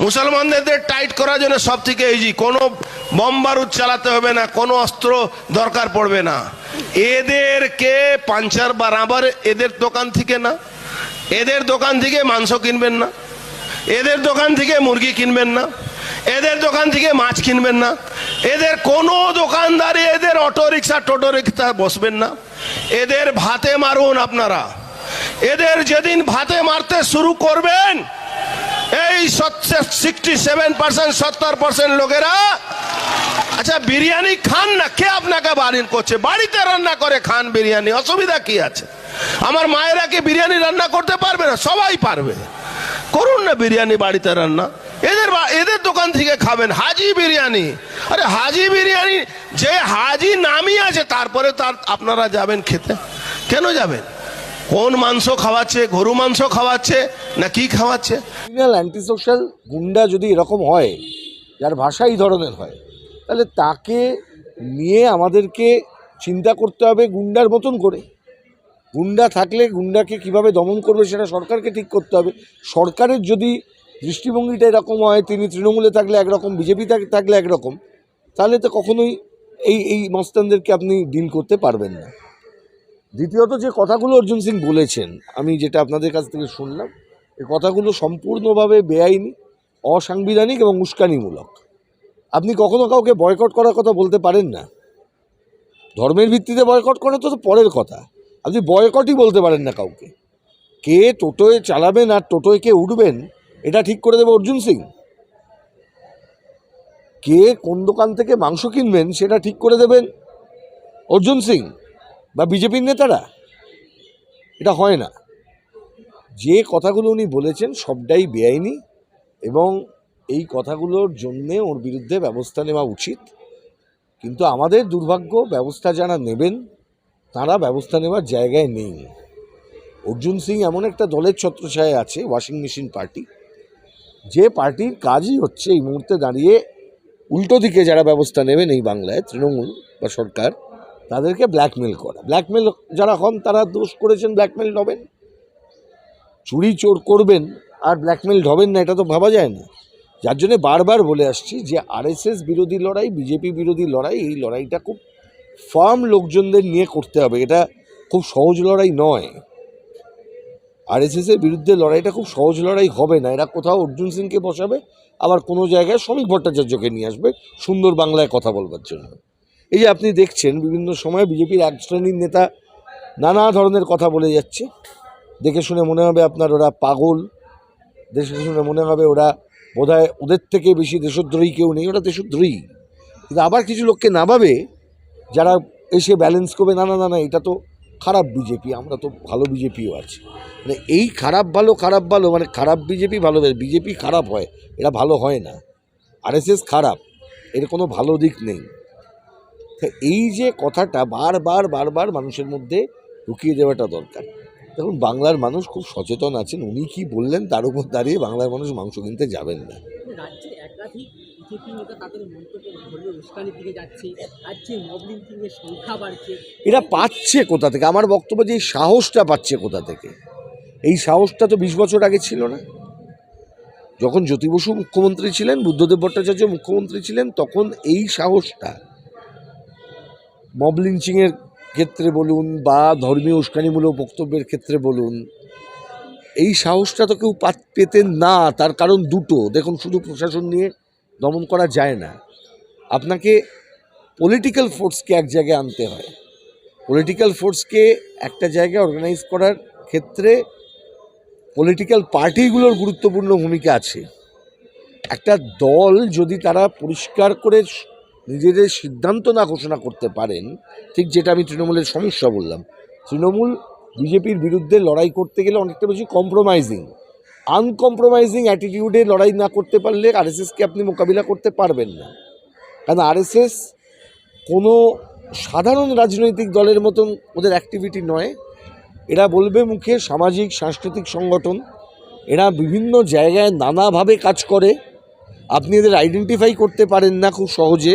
মুসলমানদের টাইট করার জন্য সব থেকে ইজি কোনো বম বারুদ চালাতে হবে না, কোনো অস্ত্র দরকার পড়বে না। এদেরকে পাঞ্চার বা রাবার এদের দোকান থেকে না। এদের দোকান থেকে মাংস কিনবেন না। এদের দোকান থেকে মুরগি কিনবেন না। এদের দোকান থেকে মাছ কিনবেন না। এদের কোনো দোকানদারে এদের অটো রিক্সা টোটো রিক্সা বসবেন না। এদের ভাতে মারুন আপনারা। এদের যেদিন ভাতে মারতে শুরু করবেন এই সিক্সটি সেভেন পার্সেন্ট সত্তর পার্সেন্ট লোকেরা আচ্ছা বিরিয়ানি খান না, কে আপনাকে বাড়ি করছে? বাড়িতে রান্না করে খান বিরিয়ানি, অসুবিধা কি আছে? আমার মায়েরা কি বিরিয়ানি রান্না করতে পারবে না? সবাই পারবে। করুন না বিরিয়ানি বাড়িতে রান্না। এদের এদের দোকান থেকে খাবেন হাজি বিরিয়ানি। আরে, হাজি বিরিয়ানি, যে হাজি নামই আছে, তারপরে তার, আপনারা যাবেন খেতে। কেন যাবেন? কোন মাংস খাওয়াচ্ছে গরু মাংস খাওয়াচ্ছে, না কি খাওয়াচ্ছে? ক্রিমিনাল অ্যান্টি সোশ্যাল গুন্ডা যদি এরকম হয়, যার ভাষা এই ধরনের হয়, তাহলে তাকে নিয়ে আমাদেরকে চিন্তা করতে হবে গুন্ডার মতন করে। গুন্ডা থাকলে গুন্ডাকে কীভাবে দমন করবে সেটা সরকারকে ঠিক করতে হবে। সরকারের যদি দৃষ্টিভঙ্গিটা এরকম হয়, তিনি তৃণমূলে থাকলে একরকম, বিজেপি থাকলে একরকম, তাহলে তো কখনোই এই এই মস্তানদেরকে আপনি ডিল করতে পারবেন না। দ্বিতীয়ত যে কথাগুলো অর্জুন সিং বলেছেন, আমি যেটা আপনাদের কাছ থেকে শুনলাম এই কথাগুলো সম্পূর্ণভাবে বেআইনি, অসাংবিধানিক এবং উস্কানিমূলক। আপনি কখনো কাউকে বয়কট করার কথা বলতে পারেন না। ধর্মের ভিত্তিতে বয়কট করা তো পরের কথা। আপনি বয়কটই বলতে পারেন না কাউকে। কে টোটোয় চালাবেন আর টোটোয় কে উঠবেন, এটা ঠিক করে দেবে অর্জুন সিং। কে কোন দোকান থেকে মাংস কিনবেন, সেটা ঠিক করে দেবেন অর্জুন সিং। বা বিজেপির নেতারা? এটা হয় না। যে কথাগুলো উনি বলেছেন সবটাই বেআইনি এবং এই কথাগুলোর জন্যে ওর বিরুদ্ধে ব্যবস্থা নেওয়া উচিত। কিন্তু আমাদের দুর্ভাগ্য, ব্যবস্থা যারা নেবেন, তারা ব্যবস্থা নেওয়ার জায়গায় নেই। অর্জুন সিং এমন একটা দলের ছত্রছায়ায় আছে, ওয়াশিং মেশিন পার্টি। যে পার্টির কাজই হচ্ছে এই মুহূর্তে দাঁড়িয়ে উল্টো দিকে যারা ব্যবস্থা নেবেন এই বাংলায়, তৃণমূল বা সরকার তাদেরকে ব্ল্যাকমেল করা। ব্ল্যাকমেল যারা হন, তারা দোষ করেছেন ব্ল্যাকমেল হবেন চুরি চোর করবেন, আর ব্ল্যাকমেল হবেন না, এটা তো ভাবা যায় না। যার জন্য বারবার বলে আসছি যে আরএসএস বিরোধী লড়াই বিজেপি বিরোধী লড়াই, এই লড়াইটা খুব ফার্ম লোকজনদের নিয়ে করতে হবে। এটা খুব সহজ লড়াই নয়। আরএসএসের বিরুদ্ধে লড়াইটা খুব সহজ লড়াই হবে না। এরা কোথাও অর্জুন সিংকে বসাবে, আবার কোনো জায়গায় শ্রমিক ভট্টাচার্যকে নিয়ে আসবে, সুন্দর বাংলায় কথা বলবার জন্য। এই যে আপনি দেখছেন, বিভিন্ন সময় বিজেপির এক শ্রেণির নেতা নানা ধরনের কথা বলে যাচ্ছে। দেখে শুনে মনে হবে আপনার ওরা পাগল। দেখে শুনে মনে হবে ওরা বোধহয় ওদের থেকে বেশি দেশদ্রোহী কেউ নেই। ওরা দেশদ্রোহী। কিন্তু আবার কিছু লোককে নামাবে যারা এসে ব্যালেন্স করবে, না না না না, এটা তো খারাপ বিজেপি, আমরা তো ভালো বিজেপিও আছে। মানে এই খারাপ ভালো খারাপ ভালো মানে খারাপ বিজেপি ভালো বিজেপি খারাপ হয়, এটা ভালো হয় না। আরএসএস খারাপ, এর কোনো ভালো দিক নেই। এই যে কথাটা বারবার বারবার মানুষের মধ্যে ঢুকিয়ে দেওয়াটা দরকার। দেখুন বাংলার মানুষ খুব সচেতন আছেন। উনি কি বললেন তার উপর দাঁড়িয়ে বাংলার মানুষ মাংস কিনতে যাবেন না। রাজ্যে একাধিক বিজেপি নেতা তাদের মন্তব্য ধর্মীয় উস্কানির দিকে যাচ্ছে। রাজ্যে মব সংখ্যা বাড়ছে। এরা পাচ্ছে কোথা থেকে? আমার বক্তব্য যে এই সাহসটা পাচ্ছে কোথা থেকে? এই সাহসটা তো বিশ বছর আগে ছিল না। যখন জ্যোতি বসু মুখ্যমন্ত্রী ছিলেন বুদ্ধদেব ভট্টাচার্য মুখ্যমন্ত্রী ছিলেন তখন এই সাহসটা মব লিঞ্চিংয়ের ক্ষেত্রে বলুন বা ধর্মীয় উস্কানিমূলক বক্তব্যের ক্ষেত্রে বলুন, এই সাহসটা তো কেউ পাত- পেতেন না, তার কারণ দুটো। দেখুন, শুধু প্রশাসন নিয়ে দমন করা যায় না। আপনাকে পলিটিক্যাল ফোর্সকে এক জায়গায় আনতে হয়। পলিটিক্যাল ফোর্সকে একটা জায়গায় অর্গানাইজ করার ক্ষেত্রে পলিটিক্যাল পার্টিগুলোর গুরুত্বপূর্ণ ভূমিকা আছে। একটা দল যদি তারা পরিষ্কার করে নিজেদের সিদ্ধান্ত না ঘোষণা করতে পারেন, ঠিক যেটা আমি তৃণমূলের সমস্যা বললাম। তৃণমূল বিজেপির বিরুদ্ধে লড়াই করতে গেলে অনেকটা বেশি কম্প্রোমাইজিং আনকম্প্রোমাইজিং অ্যাটিটিউডে লড়াই না করতে পারলে আরএসএসকে আপনি মোকাবিলা করতে পারবেন না। কারণ আরএসএস কোনো সাধারণ রাজনৈতিক দলের মতন ওদের অ্যাক্টিভিটি নয়। এরা বলবে মুখে সামাজিক, সাংস্কৃতিক সংগঠন, এরা বিভিন্ন জায়গায় নানাভাবে কাজ করে। আপনি এদের আইডেন্টিফাই করতে পারেন না খুব সহজে।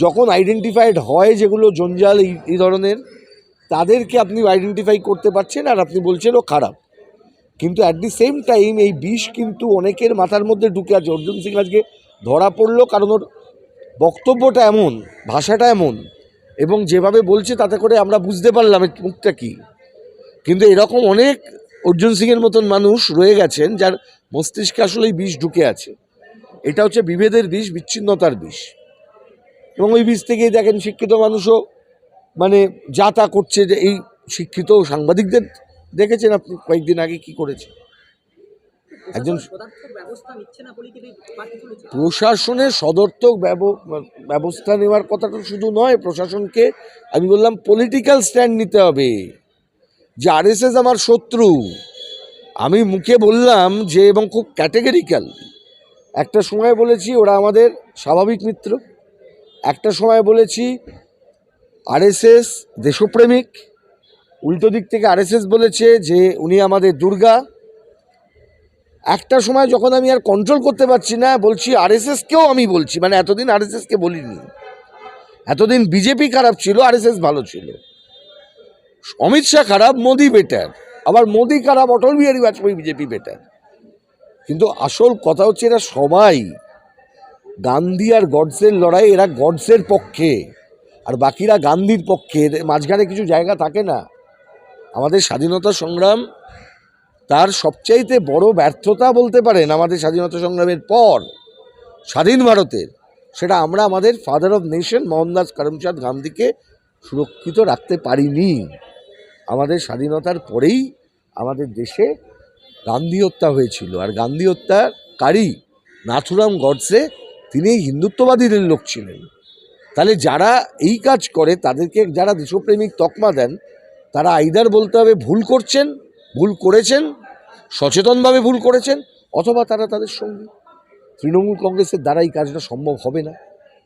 যখন আইডেন্টিফাইড হয় যেগুলো জঞ্জাল এই ধরনের, তাদেরকে আপনি আইডেন্টিফাই করতে পারছেন আর আপনি বলছেন ও খারাপ। কিন্তু অ্যাট দি সেম টাইম এই বিষ কিন্তু অনেকের মাথার মধ্যে ঢুকে আছে। অর্জুন সিং আজকে ধরা পড়ল কারণ ওর বক্তব্যটা এমন, ভাষাটা এমন, এবং যেভাবে বলছে তাতে করে আমরা বুঝতে পারলাম মুখটা কী। কিন্তু এরকম অনেক অর্জুন সিংয়ের মতন মানুষ রয়ে গেছেন যার মস্তিষ্কে আসলে এই বিষ ঢুকে আছে। এটা হচ্ছে বিভেদের বিষ, বিচ্ছিন্নতার বিষ। এবং ওই বিষ থেকেই দেখেন শিক্ষিত মানুষও মানে যা তা করছে যে এই শিক্ষিত সাংবাদিকদের দেখেছেন আপনি কয়েকদিন আগে কি করেছে? একজন প্রশাসনের সদর্থক ব্যব- ব্যবস্থা নেওয়ার কথাটা শুধু নয় প্রশাসনকে আমি বললাম পলিটিক্যাল স্ট্যান্ড নিতে হবে। যে আরএসএস আমার শত্রু। আমি মুখে বললাম যে এবং খুব ক্যাটেগরিক্যাল একটা সময় বলেছি ওরা আমাদের স্বাভাবিক মিত্র। একটা সময় বলেছি, আরএসএস দেশপ্রেমিক, উল্টো দিক থেকে আরএসএস বলেছে যে উনি আমাদের দুর্গা। একটা সময় যখন আমি আর কন্ট্রোল করতে পারছি না, বলছি আরএসএসকেও আমি বলছি মানে এতদিন আরএসএসকে বলিনি। এতদিন বিজেপি খারাপ ছিল, আরএসএস ভালো ছিল। অমিত শাহ খারাপ, মোদি বেটার আবার মোদি খারাপ, অটল বিহারী বাজপেয়ী বিজেপি বেটার কিন্তু আসল কথা হচ্ছে এরা সবাই গান্ধী আর গডসের লড়াই এরা গডসের পক্ষে। আর বাকিরা গান্ধীর পক্ষে। মাঝখানে কিছু জায়গা থাকে না। আমাদের স্বাধীনতা সংগ্রাম তার সবচাইতে বড় ব্যর্থতা বলতে পারেন আমাদের স্বাধীনতা সংগ্রামের পর স্বাধীন ভারতের। সেটা আমরা আমাদের father of nation Mohandas Karamchand গান্ধীকে সুরক্ষিত রাখতে পারিনি। আমাদের স্বাধীনতার পরেই আমাদের দেশে গান্ধী হত্যা হয়েছিল। আর গান্ধী হত্যাকারী নাথুরাম গডসে তিনি হিন্দুত্ববাদীদের লোক ছিলেন। তাহলে যারা এই কাজ করে, তাদেরকে যারা দেশপ্রেমিক তকমা দেন, তারা আইদার বলতে হবে ভুল করছেন, ভুল করেছেন, সচেতনভাবে ভুল করেছেন, অথবা তারা তাদের সঙ্গে। তৃণমূল কংগ্রেসের দ্বারা এই কাজটা সম্ভব হবে না।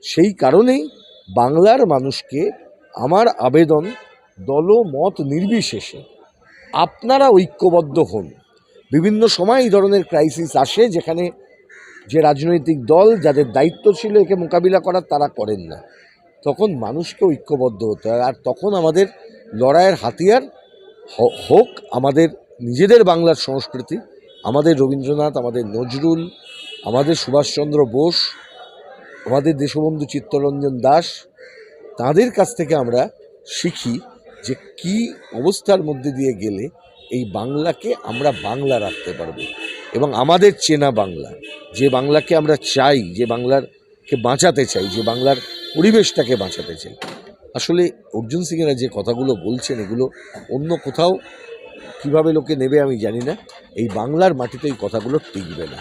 সেই কারণেই বাংলার মানুষকে আমার আবেদন দলমত নির্বিশেষে আপনারা ঐক্যবদ্ধ হন। বিভিন্ন সময় এই ধরনের ক্রাইসিস আসে যেখানে যে রাজনৈতিক দল যাদের দায়িত্ব ছিল একে মোকাবিলা করার, তারা করেন না। তখন মানুষকে ঐক্যবদ্ধ হতে হয়। আর তখন আমাদের লড়াইয়ের হাতিয়ার হোক আমাদের নিজেদের বাংলার সংস্কৃতি, আমাদের রবীন্দ্রনাথ, আমাদের নজরুল, আমাদের সুভাষচন্দ্র বোস, আমাদের দেশবন্ধু চিত্তরঞ্জন দাস, তাদের কাছ থেকে আমরা শিখি যে কি অবস্থার মধ্যে দিয়ে গেলে এই বাংলাকে আমরা বাংলা রাখতে পারব। এবং আমাদের চেনা বাংলা। যে বাংলাকে আমরা চাই, যে বাংলারকে বাঁচাতে চাই, যে বাংলার পরিবেশটাকে বাঁচাতে চাই। আসলে অর্জুন সিংয়েরা যে কথাগুলো বলছেন, এগুলো অন্য কোথাও কীভাবে লোকে নেবে আমি জানি না। এই বাংলার মাটিতে এই কথাগুলো টিকবে না।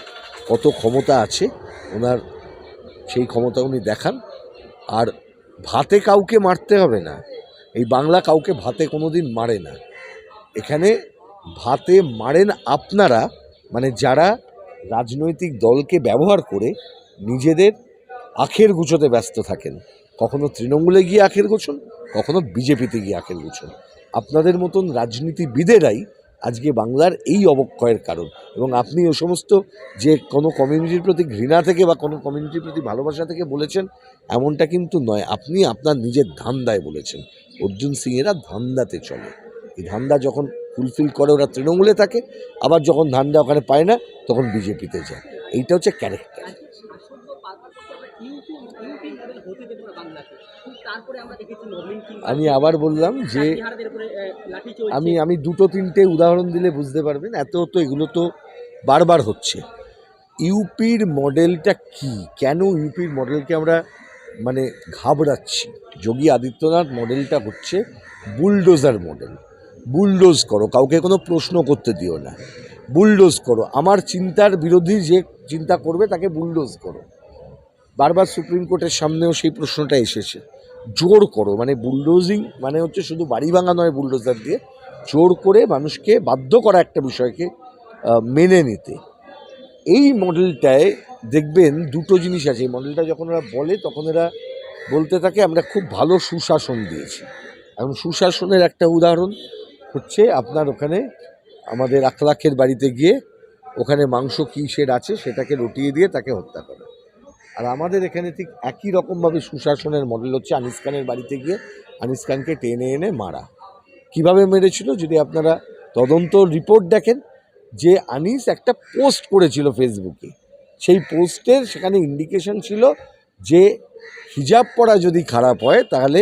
কত ক্ষমতা আছে, ওনার সেই ক্ষমতা উনি দেখান। আর ভাতে কাউকে মারতে হবে না। এই বাংলা কাউকে ভাতে কোনো দিন মারে না। এখানে ভাতে মারেন আপনারা মানে যারা রাজনৈতিক দলকে ব্যবহার করে নিজেদের আখের গুছোতে ব্যস্ত থাকেন, কখনো তৃণমূলে গিয়ে আখের গোছন, কখনো বিজেপিতে গিয়ে আখের গোছন। আপনাদের মতন রাজনীতিবিদেরাই আজকে বাংলার এই অবক্ষয়ের কারণ এবং আপনি ও সমস্ত যে কোনো কমিউনিটির প্রতি ঘৃণা থেকে বা কোনো কমিউনিটির প্রতি ভালোবাসা থেকে বলেছেন, এমনটা কিন্তু নয়। আপনি আপনার নিজের ধান্দায় বলেছেন। অর্জুন সিংয়েরা ধান্দাতে চলে। এই ধান্দা যখন ফুলফিল করে, ওরা তৃণমূলে থাকে, আবার যখন ধান্দা ওখানে পায় না, তখন বিজেপিতে যায়। এইটা হচ্ছে ক্যারেক্টার আমি আবার বললাম যে, আমি আমি দুটো তিনটে উদাহরণ দিলে বুঝতে পারবেন, এত তো এগুলো তো বারবার হচ্ছে। ইউপির মডেলটা কি? কেন ইউপির মডেলকে আমরা মানে ঘাবড়াচ্ছি? যোগী আদিত্যনাথ মডেলটা হচ্ছে বুলডোজার মডেল। বুলডোজ করো, কাউকে কোনো প্রশ্ন করতে দিও না। বুলডোজ করো, আমার চিন্তার বিরোধী যে চিন্তা করবে তাকে বুলডোজ করো। বারবার সুপ্রিম কোর্টের সামনেও সেই প্রশ্নটা এসেছে। জোর করো মানে বুলডোজিং মানে হচ্ছে শুধু বাড়ি ভাঙা নয় বুলডোজার দিয়ে, জোর করে মানুষকে বাধ্য করা একটা বিষয়কে মেনে নিতে। এই মডেলটায় দেখবেন দুটো জিনিস আছে। এই মডেলটা যখন ওরা বলে, তখন এরা বলতে থাকে, আমরা খুব ভালো সুশাসন দিয়েছি। এখন সুশাসনের একটা উদাহরণ হচ্ছে আপনার ওখানে আমাদের আখলাখের বাড়িতে গিয়ে ওখানে মাংস কিসের আছে সেটাকে রটিয়ে দিয়ে তাকে হত্যা করা। আর আমাদের এখানে ঠিক একই রকমভাবে সুশাসনের মডেল হচ্ছে আনিস খানের বাড়িতে গিয়ে আনিস খানকে টেনে এনে মারা। কীভাবে মেরেছিল যদি আপনারা তদন্ত রিপোর্ট দেখেন, যে আনিস একটা পোস্ট করেছিল ফেসবুকে। সেই পোস্টের সেখানে ইন্ডিকেশন ছিল যে হিজাব পরা যদি খারাপ হয়, তাহলে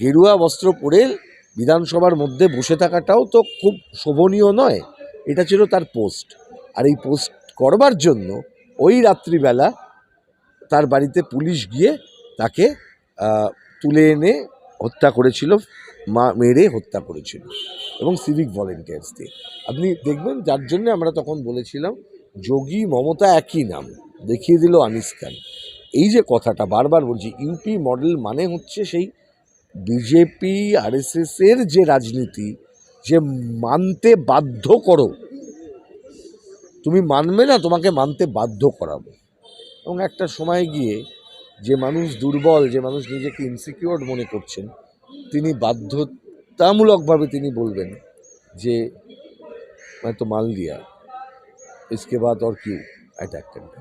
গেরুয়া বস্ত্র পরে বিধানসভার মধ্যে বসে থাকাটাও তো খুব শোভনীয় নয়। এটা ছিল তার পোস্ট। আর এই পোস্ট করবার জন্য ওই রাত্রিবেলা তার বাড়িতে পুলিশ গিয়ে তাকে তুলে এনে হত্যা করেছিল, মা, মেরে হত্যা করেছিল এবং সিভিক ভলেন্টিয়ার্স দিয়ে। আপনি দেখবেন যার জন্য আমরা তখন বলেছিলাম, যোগী মমতা একই নাম। দেখিয়ে দিল আনিস খান। এই যে কথাটা বারবার বলছি, ইউপি মডেল মানে হচ্ছে সেই বিজেপি আরএসএস এর যে রাজনীতি যে মানতে বাধ্য করো তুমি মানবে না তোমাকে মানতে বাধ্য করাবো এবং একটা সময় গিয়ে যে মানুষ দুর্বল যে মানুষ নিজেকে ইনসিকিউর মনে করছেন তিনি বাধ্যতামূলকভাবে তিনি বলবেন যে मैं तो मान लिया इसके बाद और क्यों अटैक करना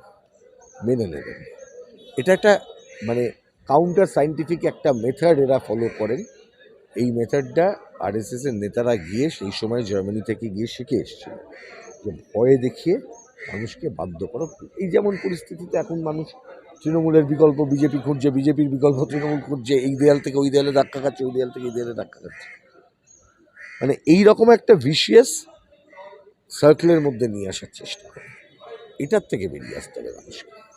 মেনে নেবেন এটা একটা মানে কাউন্টার সাইন্টিফিক একটা মেথড এরা ফলো করেন। এই মেথডটা আরএসএস এর নেতারা গিয়ে সেই সময় জার্মানি থেকে গিয়ে শিখে এসেছিল যে ভয়ে দেখিয়ে মানুষকে বাধ্য করো। এই যেমন পরিস্থিতিতে এখন মানুষ তৃণমূলের বিকল্প, বিজেপি খুঁজছে, বিজেপির বিকল্প তৃণমূল খুঁজছে, এই দেয়াল থেকে ওই দেয়ালে ধাক্কা খাচ্ছে, ওই দেয়াল থেকে এই দেয়ালে ধাক্কা খাচ্ছে। মানে এই রকম একটা ভিশিয়াস সার্কেলের মধ্যে নিয়ে আসার চেষ্টা করে। এটার থেকে বেরিয়ে আসতে হবে মানুষকে।